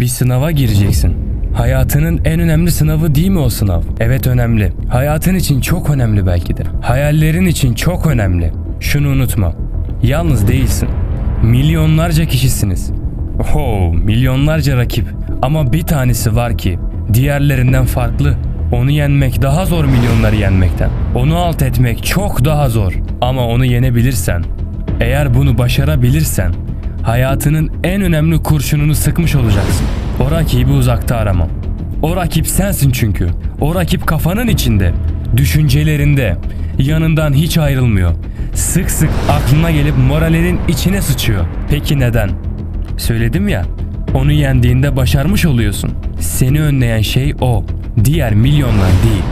Bir sınava gireceksin. Hayatının en önemli sınavı değil mi o sınav? Evet önemli. Hayatın için çok önemli belki de. Hayallerin için çok önemli. Şunu unutma. Yalnız değilsin. Milyonlarca kişisiniz. Oho, milyonlarca rakip. Ama bir tanesi var ki diğerlerinden farklı. Onu yenmek daha zor milyonları yenmekten. Onu alt etmek çok daha zor. Ama onu yenebilirsen, eğer bunu başarabilirsen hayatının en önemli kurşununu sıkmış olacaksın. O rakibi uzakta aramam. O rakip sensin çünkü. O rakip kafanın içinde, düşüncelerinde, yanından hiç ayrılmıyor. Sık sık aklına gelip moralinin içine sıçıyor. Peki neden? Söyledim ya, onu yendiğinde başarmış oluyorsun. Seni önleyen şey o, diğer milyonlar değil.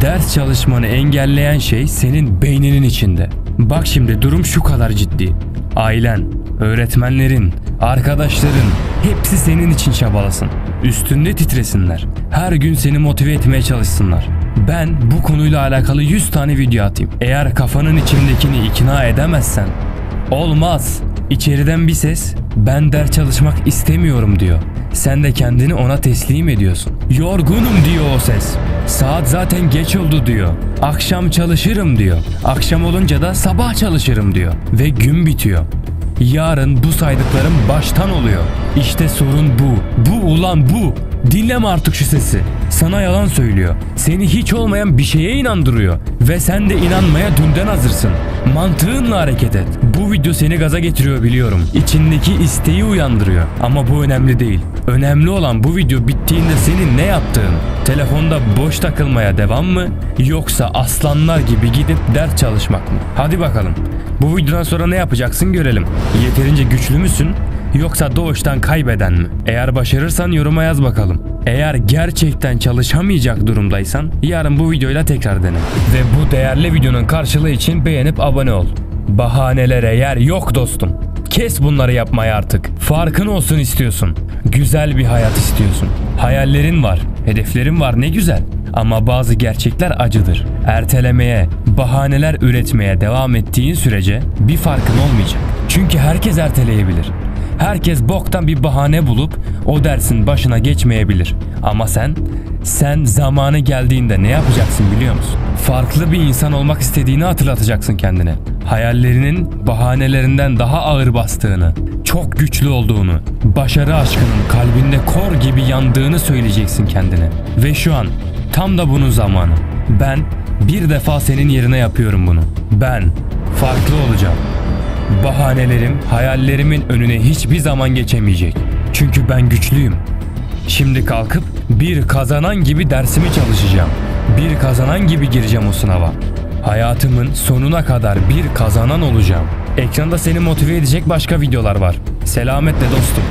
Ders çalışmanı engelleyen şey senin beyninin içinde. Bak şimdi durum şu kadar ciddi. Ailen, öğretmenlerin, arkadaşların hepsi senin için çabalasın. Üstünde titresinler. Her gün seni motive etmeye çalışsınlar. Ben bu konuyla alakalı 100 tane video atayım. Eğer kafanın içindekini ikna edemezsen olmaz. İçeriden bir ses ben ders çalışmak istemiyorum diyor. Sen de kendini ona teslim ediyorsun. Yorgunum diyor o ses. Saat zaten geç oldu diyor. Akşam çalışırım diyor. Akşam olunca da sabah çalışırım diyor. Ve gün bitiyor. Yarın bu saydıklarım baştan oluyor. İşte sorun bu. Bu ulan bu. Dinleme artık şu sesi. Sana yalan söylüyor. Seni hiç olmayan bir şeye inandırıyor. Ve sen de inanmaya dünden hazırsın. Mantığınla hareket et. Bu video seni gaza getiriyor biliyorum. İçindeki isteği uyandırıyor. Ama bu önemli değil. Önemli olan bu video bittiğinde senin ne yaptığın. Telefonda boş takılmaya devam mı? Yoksa aslanlar gibi gidip ders çalışmak mı? Hadi bakalım. Bu videodan sonra ne yapacaksın görelim. Yeterince güçlü müsün? Yoksa doğuştan kaybeden mi? Eğer başarırsan yoruma yaz bakalım. Eğer gerçekten çalışamayacak durumdaysan yarın bu videoyla tekrar dene. Ve bu değerli videonun karşılığı için beğenip abone ol. Bahanelere yer yok dostum. Kes bunları yapmayı artık. Farkın olsun istiyorsun. Güzel bir hayat istiyorsun. Hayallerin var, hedeflerin var ne güzel. Ama bazı gerçekler acıdır. Ertelemeye, bahaneler üretmeye devam ettiğin sürece bir farkın olmayacak. Çünkü herkes erteleyebilir. Herkes boktan bir bahane bulup o dersin başına geçmeyebilir. Ama sen, sen zamanı geldiğinde ne yapacaksın biliyor musun? Farklı bir insan olmak istediğini hatırlatacaksın kendine. Hayallerinin bahanelerinden daha ağır bastığını, çok güçlü olduğunu, başarı aşkının kalbinde kor gibi yandığını söyleyeceksin kendine. Ve şu an tam da bunun zamanı. Ben bir defa senin yerine yapıyorum bunu. Ben farklı olacağım. Bahanelerim hayallerimin önüne hiçbir zaman geçemeyecek. Çünkü ben güçlüyüm. Şimdi kalkıp bir kazanan gibi dersimi çalışacağım. Bir kazanan gibi gireceğim o sınava. Hayatımın sonuna kadar bir kazanan olacağım. Ekranda seni motive edecek başka videolar var. Selametle dostum.